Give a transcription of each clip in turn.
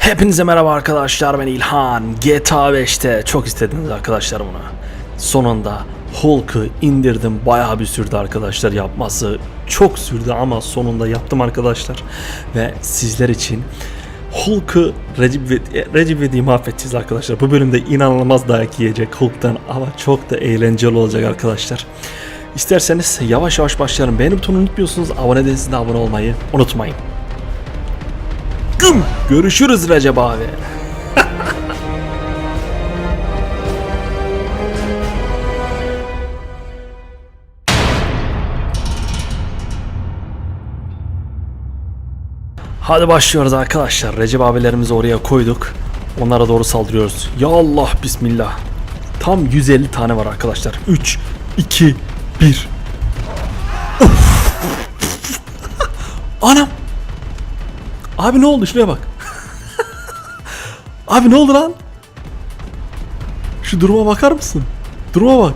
Hepinize merhaba arkadaşlar ben İlhan GTA 5'te çok istediniz arkadaşlar bunu Sonunda Hulk'ı indirdim bayağı bir sürdü arkadaşlar yapması Çok sürdü ama sonunda yaptım arkadaşlar Ve sizler için Hulk'ı Recep, ve- İvedik'i mahvedeceğiz arkadaşlar Bu bölümde inanılmaz dayak yiyecek Hulk'tan ama çok da eğlenceli olacak arkadaşlar İsterseniz yavaş yavaş başlayalım. Beğeni butonunu unutmuyorsunuz. Abone değilseniz de abone olmayı unutmayın. Güm. Görüşürüz Recep abi. Hadi başlıyoruz arkadaşlar. Recep abilerimizi oraya koyduk. Onlara doğru saldırıyoruz. Ya Allah bismillah. Tam 150 tane var arkadaşlar. 3, 2, 1. Anam. Abi ne oldu şuraya bak. Abi ne oldu lan? Şu duruma bakar mısın? Duruma bak.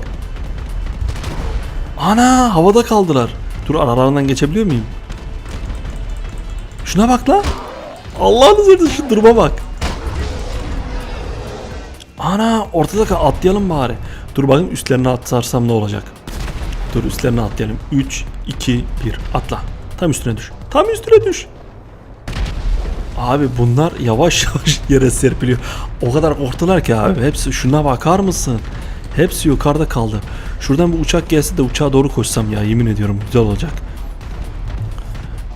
Ana havada kaldılar. Dur aralarından geçebiliyor muyum? Şuna bak lan. Allah'ını seversen şu duruma bak. Ana ortada kal atlayalım bari. Dur bakayım üstlerine atlarsam ne olacak? Dur üstlerine atlayalım. 3, 2, 1 atla. Tam üstüne düş. Tam üstüne düş. Abi bunlar yavaş yavaş yere serpiliyor. O kadar korktular ki abi. Hepsi şuna bakar mısın? Hepsi yukarıda kaldı. Şuradan bir uçak gelse de uçağa doğru koşsam ya yemin ediyorum güzel olacak.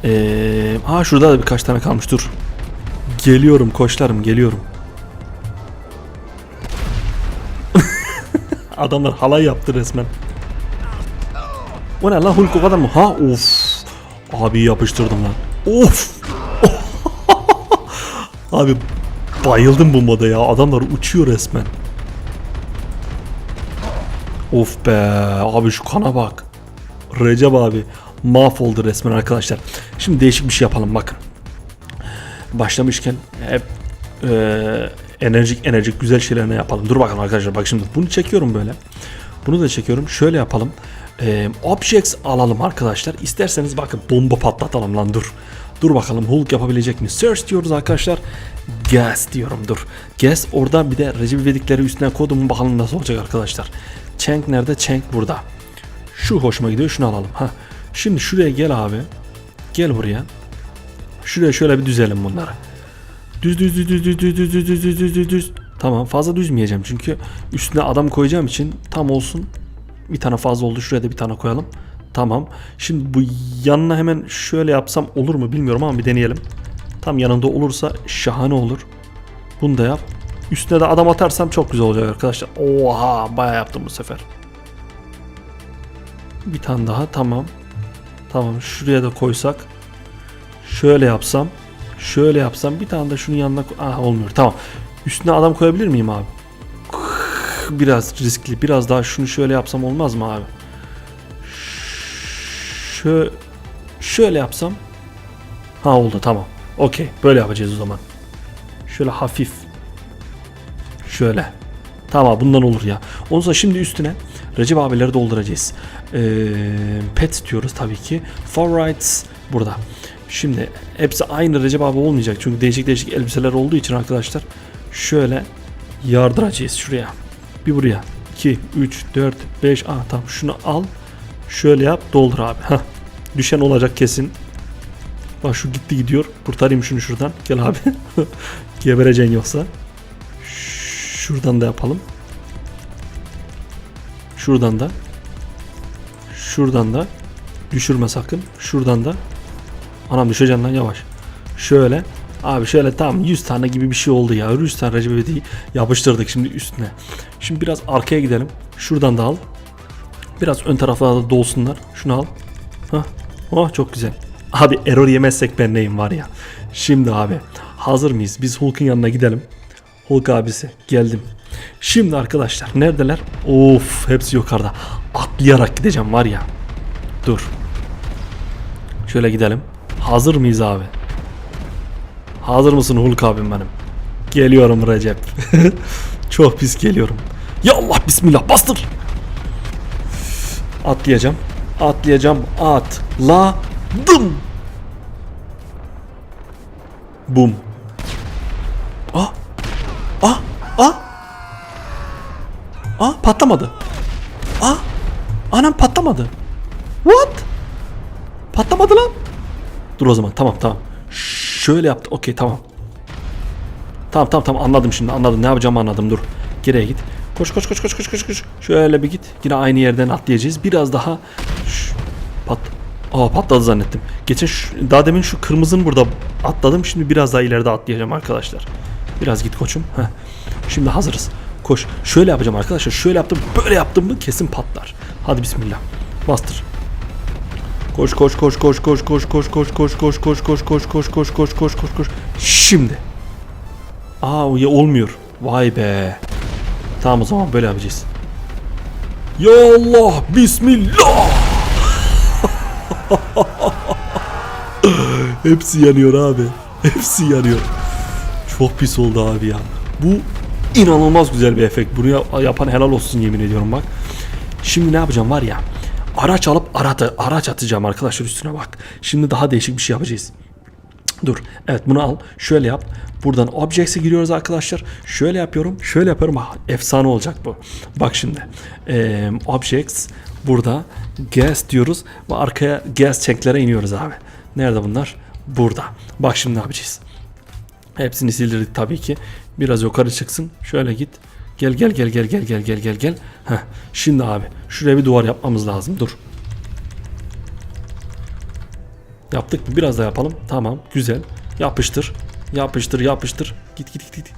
Ee, ha şurada da birkaç tane kalmış dur. Geliyorum koçlarım geliyorum. Adamlar halay yaptı resmen. O ne lan Hulk o kadar mı? Ha of. Abi yapıştırdım lan. Of. Abi bayıldım bu moda ya. Adamlar uçuyor resmen. Of be abi şu kana bak. Recep abi mahvoldu resmen arkadaşlar. Şimdi değişik bir şey yapalım bakın. Başlamışken hep eee, enerjik enerjik güzel şeyler ne yapalım. Dur bakalım arkadaşlar bak şimdi bunu çekiyorum böyle. Bunu da çekiyorum. Şöyle yapalım. Eee objects alalım arkadaşlar. İsterseniz bakın bomba patlatalım lan dur. Dur bakalım Hulk yapabilecek mi? Search diyoruz arkadaşlar. Gas diyorum dur. Gas orada bir de Recep İvedikleri üstüne kodumu bakalım nasıl olacak arkadaşlar. Çenk nerede? Çenk burada. Şu hoşuma gidiyor. Şunu alalım. Ha. Şimdi şuraya gel abi. Gel buraya. Şuraya şöyle bir düzelim bunları. Düz düz düz düz düz düz düz düz düz düz düz düz. Tamam fazla düzmeyeceğim çünkü üstüne adam koyacağım için tam olsun. Bir tane fazla oldu şuraya da bir tane koyalım. Tamam. Şimdi bu yanına hemen şöyle yapsam olur mu bilmiyorum ama bir deneyelim. Tam yanında olursa şahane olur. Bunu da yap. Üstüne de adam atarsam çok güzel olacak arkadaşlar. Oha bayağı yaptım bu sefer. Bir tane daha tamam. Tamam şuraya da koysak. Şöyle yapsam. Şöyle yapsam bir tane de şunun yanına ah olmuyor. Tamam. Üstüne adam koyabilir miyim abi? Biraz riskli. Biraz daha şunu şöyle yapsam olmaz mı abi? Şöyle şöyle yapsam. Ha oldu tamam. Okey. Böyle yapacağız o zaman. Şöyle hafif. Şöyle. Tamam bundan olur ya. Ondan sonra şimdi üstüne Recep abileri dolduracağız. Ee, pet diyoruz tabii ki. For rights burada. Şimdi hepsi aynı Recep abi olmayacak. Çünkü değişik değişik elbiseler olduğu için arkadaşlar şöyle yardıracağız şuraya. Bir buraya. 2, 3, 4, 5. Ah tamam şunu al. Şöyle yap doldur abi. Heh. Düşen olacak kesin. Bak şu gitti gidiyor. Kurtarayım şunu şuradan. Gel abi. Gebereceksin yoksa. Şuradan da yapalım. Şuradan da. Şuradan da. Düşürme sakın. Şuradan da. Anam düşeceksin lan yavaş. Şöyle. Abi şöyle tam 100 tane gibi bir şey oldu ya. 100 tane Recep İvedik'i yapıştırdık şimdi üstüne. Şimdi biraz arkaya gidelim. Şuradan da al. Biraz ön taraflarda da dolsunlar. Şunu al. Hah. Oh çok güzel. Abi error yemezsek ben neyim var ya. Şimdi abi hazır mıyız? Biz Hulk'un yanına gidelim. Hulk abisi geldim. Şimdi arkadaşlar neredeler? Of hepsi yukarıda. Atlayarak gideceğim var ya. Dur. Şöyle gidelim. Hazır mıyız abi? Hazır mısın Hulk abim benim? Geliyorum Recep. Çok pis geliyorum. Ya Allah bismillah bastır. Atlayacağım. Atlayacağım. Atladım. Bum. Ah. Ah. Ah. Ah patlamadı. Ah. Anam patlamadı. What? Patlamadı lan. Dur o zaman tamam tamam. Şöyle yaptı. Okey tamam. Tamam tamam tamam anladım şimdi anladım. Ne yapacağımı anladım. Dur. Geriye git. Koş koş koş koş koş koş koş. Şöyle bir git. Yine aynı yerden atlayacağız. Biraz daha Şş, pat. Aa patladı zannettim. Geçen şu, daha demin şu kırmızının burada atladım. Şimdi biraz daha ileride atlayacağım arkadaşlar. Biraz git koçum. Heh. Şimdi hazırız. Koş. Şöyle yapacağım arkadaşlar. Şöyle yaptım. Böyle yaptım mı kesin patlar. Hadi bismillah. Bastır. Koş koş koş koş koş koş koş koş koş koş koş koş koş koş koş koş koş koş koş. Şimdi. Aa olmuyor. Vay be. Tamam o zaman böyle yapacağız. Ya Allah bismillah. Hepsi yanıyor abi. Hepsi yanıyor. Çok pis oldu abi ya. Bu inanılmaz güzel bir efekt. Bunu ya- yapan helal olsun yemin ediyorum bak. Şimdi ne yapacağım var ya. Araç alıp arata, araç atacağım arkadaşlar üstüne bak. Şimdi daha değişik bir şey yapacağız. Dur. Evet bunu al. Şöyle yap. Buradan Objects'e giriyoruz arkadaşlar. Şöyle yapıyorum. Şöyle yapıyorum. Ah, efsane olacak bu. Bak şimdi. Ee, objects. Burada gas diyoruz. Ve arkaya gas checklere iniyoruz abi. Nerede bunlar? Burada. Bak şimdi ne yapacağız. Hepsini sildirdik tabii ki. Biraz yukarı çıksın. Şöyle git. Gel gel gel gel gel gel gel gel gel. Heh. Şimdi abi şuraya bir duvar yapmamız lazım. Dur. Yaptık mı? Biraz daha yapalım. Tamam. Güzel. Yapıştır. Yapıştır yapıştır. Git git git git.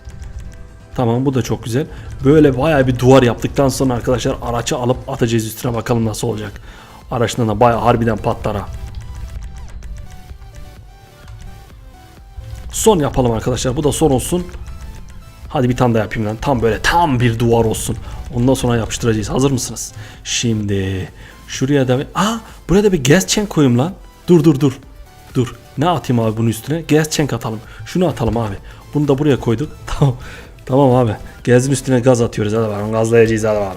Tamam bu da çok güzel. Böyle bayağı bir duvar yaptıktan sonra arkadaşlar araçı alıp atacağız üstüne bakalım nasıl olacak. Araçtan da bayağı harbiden patlar ha. Son yapalım arkadaşlar. Bu da son olsun. Hadi bir tane daha yapayım lan. Tam böyle tam bir duvar olsun. Ondan sonra yapıştıracağız. Hazır mısınız? Şimdi şuraya da bir... Aa buraya da bir gas tank koyayım lan. Dur dur dur. Dur. Ne atayım abi bunun üstüne? Gas tank atalım. Şunu atalım abi. Bunu da buraya koyduk. Tamam. Tamam abi. Gazın üstüne gaz atıyoruz. Hadi bakalım gazlayacağız hadi bakalım.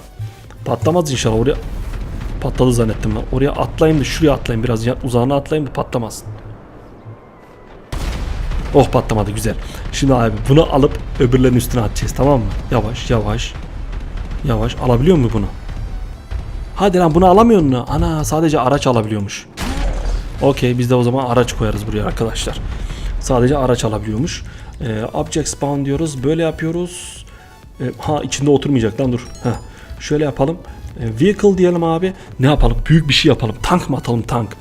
Patlamaz inşallah oraya. Patladı zannettim ben. Oraya atlayayım da şuraya atlayayım biraz uzağına atlayayım da patlamasın. Oh patlamadı güzel. Şimdi abi bunu alıp öbürlerinin üstüne atacağız tamam mı? Yavaş yavaş. Yavaş alabiliyor mu bunu? Hadi lan bunu alamıyor mu? Ana sadece araç alabiliyormuş. Okey biz de o zaman araç koyarız buraya arkadaşlar. Sadece araç alabiliyormuş. Ee, object spawn diyoruz. Böyle yapıyoruz. Ee, ha içinde oturmayacak lan dur. Heh. Şöyle yapalım. Ee, vehicle diyelim abi. Ne yapalım? Büyük bir şey yapalım. Tank mı atalım tank?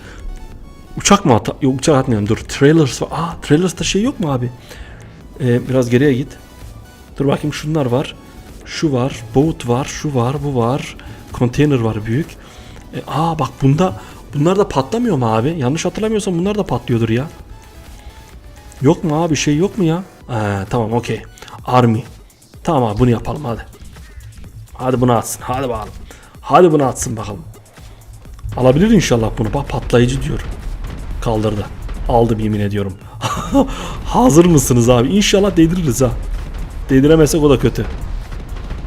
Uçak mı atalım? Yok uçak atmayalım dur. Trailers var. Aa trailers'ta şey yok mu abi? Ee, biraz geriye git. Dur bakayım şunlar var. Şu var. Boat var. Şu var. Bu var. Konteyner var büyük. E, aa bak bunda bunlar da patlamıyor mu abi? Yanlış hatırlamıyorsam bunlar da patlıyordur ya. Yok mu abi şey yok mu ya? Ee, tamam okey. Army. Tamam abi bunu yapalım hadi. Hadi bunu atsın. Hadi bakalım. Hadi bunu atsın bakalım. Alabilir inşallah bunu. Bak patlayıcı diyor. Kaldırdı. Aldım yemin ediyorum. Hazır mısınız abi? İnşallah değdiririz ha. Değdiremezsek o da kötü.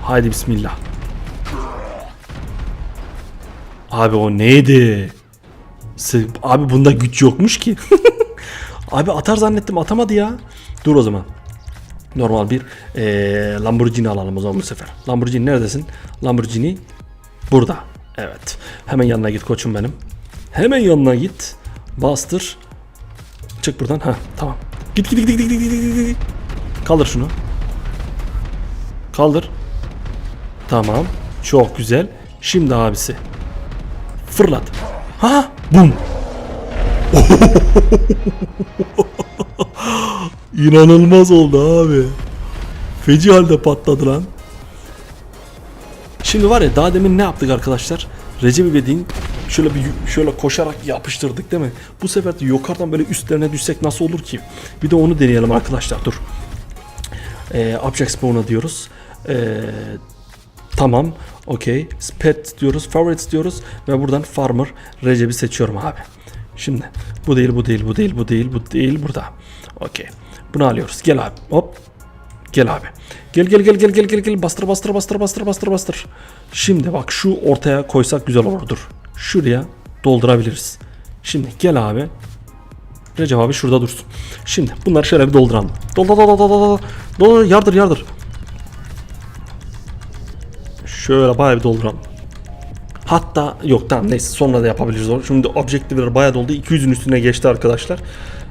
Haydi bismillah. Abi o neydi? Abi bunda güç yokmuş ki. Abi atar zannettim atamadı ya. Dur o zaman. Normal bir eee, Lamborghini alalım o zaman bu sefer. Lamborghini neredesin? Lamborghini burada. Evet. Hemen yanına git koçum benim. Hemen yanına git. Bastır. Çık buradan. Ha tamam. Git git git git git git git git, git. Kaldır şunu. Kaldır. Tamam. Çok güzel. Şimdi abisi. Fırlat. Ha! Bum. İnanılmaz oldu abi. Feci halde patladı lan. Şimdi var ya daha demin ne yaptık arkadaşlar? Recep İvedik'in şöyle bir şöyle koşarak yapıştırdık değil mi? Bu sefer de yukarıdan böyle üstlerine düşsek nasıl olur ki? Bir de onu deneyelim arkadaşlar dur. Ee, object spawn'a diyoruz. Ee, tamam. Okey. Pet diyoruz. Favorites diyoruz. Ve buradan Farmer Recep'i seçiyorum abi. Şimdi bu değil bu değil bu değil bu değil bu değil burada. Okey. Bunu alıyoruz. Gel abi. Hop. Gel abi. Gel gel gel gel gel gel gel bastır bastır bastır bastır bastır bastır. Şimdi bak şu ortaya koysak güzel olur dur. Şuraya doldurabiliriz. Şimdi gel abi. Recep abi şurada dursun. Şimdi bunları şöyle bir dolduralım. Dol dol dol dol dol dol. Dol yardır yardır. Şöyle bayağı bir dolduralım. Hatta yok tamam neyse sonra da yapabiliriz onu. Şimdi objektifler bayağı doldu. 200'ün üstüne geçti arkadaşlar.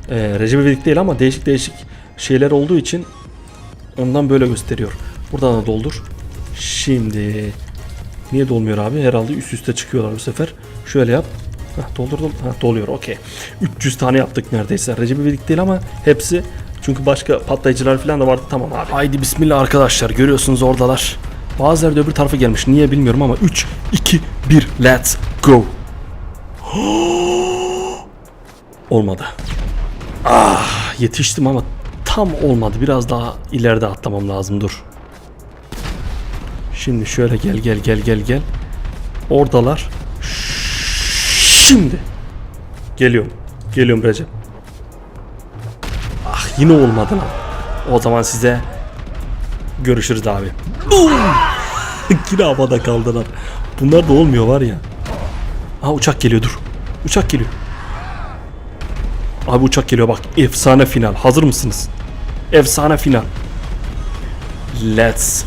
Ee, Recep İvedik değil ama değişik değişik şeyler olduğu için ondan böyle gösteriyor. Buradan da doldur. Şimdi niye dolmuyor abi? Herhalde üst üste çıkıyorlar bu sefer. Şöyle yap. Heh, doldurdum. Heh, doluyor okey. 300 tane yaptık neredeyse. Recep İvedik değil ama hepsi çünkü başka patlayıcılar falan da vardı. Tamam abi. Haydi bismillah arkadaşlar. Görüyorsunuz oradalar. Bazıları da öbür tarafa gelmiş. Niye bilmiyorum ama 3, 2, 1 let's go. Olmadı. Ah yetiştim ama tam olmadı. Biraz daha ileride atlamam lazım. Dur. Şimdi şöyle gel gel gel gel gel. Oradalar. Şimdi. Geliyorum. Geliyorum Recep. Ah yine olmadı lan. O zaman size görüşürüz abi. yine havada kaldılar. Bunlar da olmuyor var ya. Aha uçak geliyor dur. Uçak geliyor. Abi uçak geliyor bak. Efsane final. Hazır mısınız? Efsane final. Let's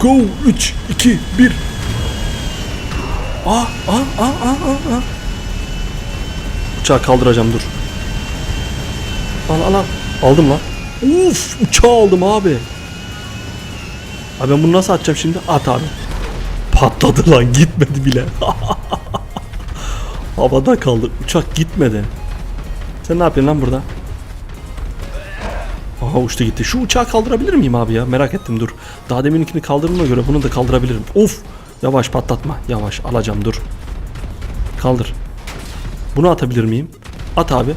go. 3, 2, 1. Aa, aa, aa, aa, aa, aa. Uçağı kaldıracağım dur. Al al al. Aldım lan. Uf uçağı aldım abi. Abi ben bunu nasıl atacağım şimdi? At abi. Patladı lan gitmedi bile. Havada kaldı. Uçak gitmedi. Sen ne yapıyorsun lan burada? Aha uçtu gitti. Şu uçağı kaldırabilir miyim abi ya? Merak ettim dur. Daha deminkini kaldırdığıma göre bunu da kaldırabilirim. Of! Yavaş patlatma. Yavaş alacağım dur. Kaldır. Bunu atabilir miyim? At abi.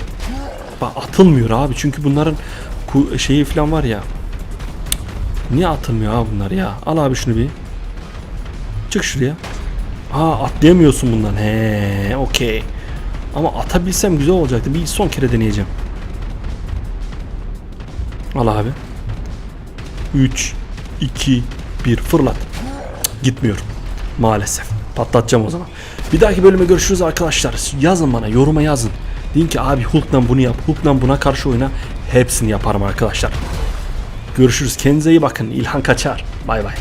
Bak atılmıyor abi çünkü bunların şeyi falan var ya. Niye atılmıyor abi bunlar ya? Al abi şunu bir. Çık şuraya. Aa atlayamıyorsun bundan. He, okey. Ama atabilsem güzel olacaktı. Bir son kere deneyeceğim. Al abi. 3 2 1 fırlat. Cık, Gitmiyor. Maalesef. Patlatacağım o zaman. Bir dahaki bölüme görüşürüz arkadaşlar. Yazın bana, yoruma yazın. Deyin ki abi Hulk'dan bunu yap, Hulk'dan buna karşı oyna. Hepsini yaparım arkadaşlar. Görüşürüz. Kendinize iyi bakın. İlhan Kaçar. Bay bay.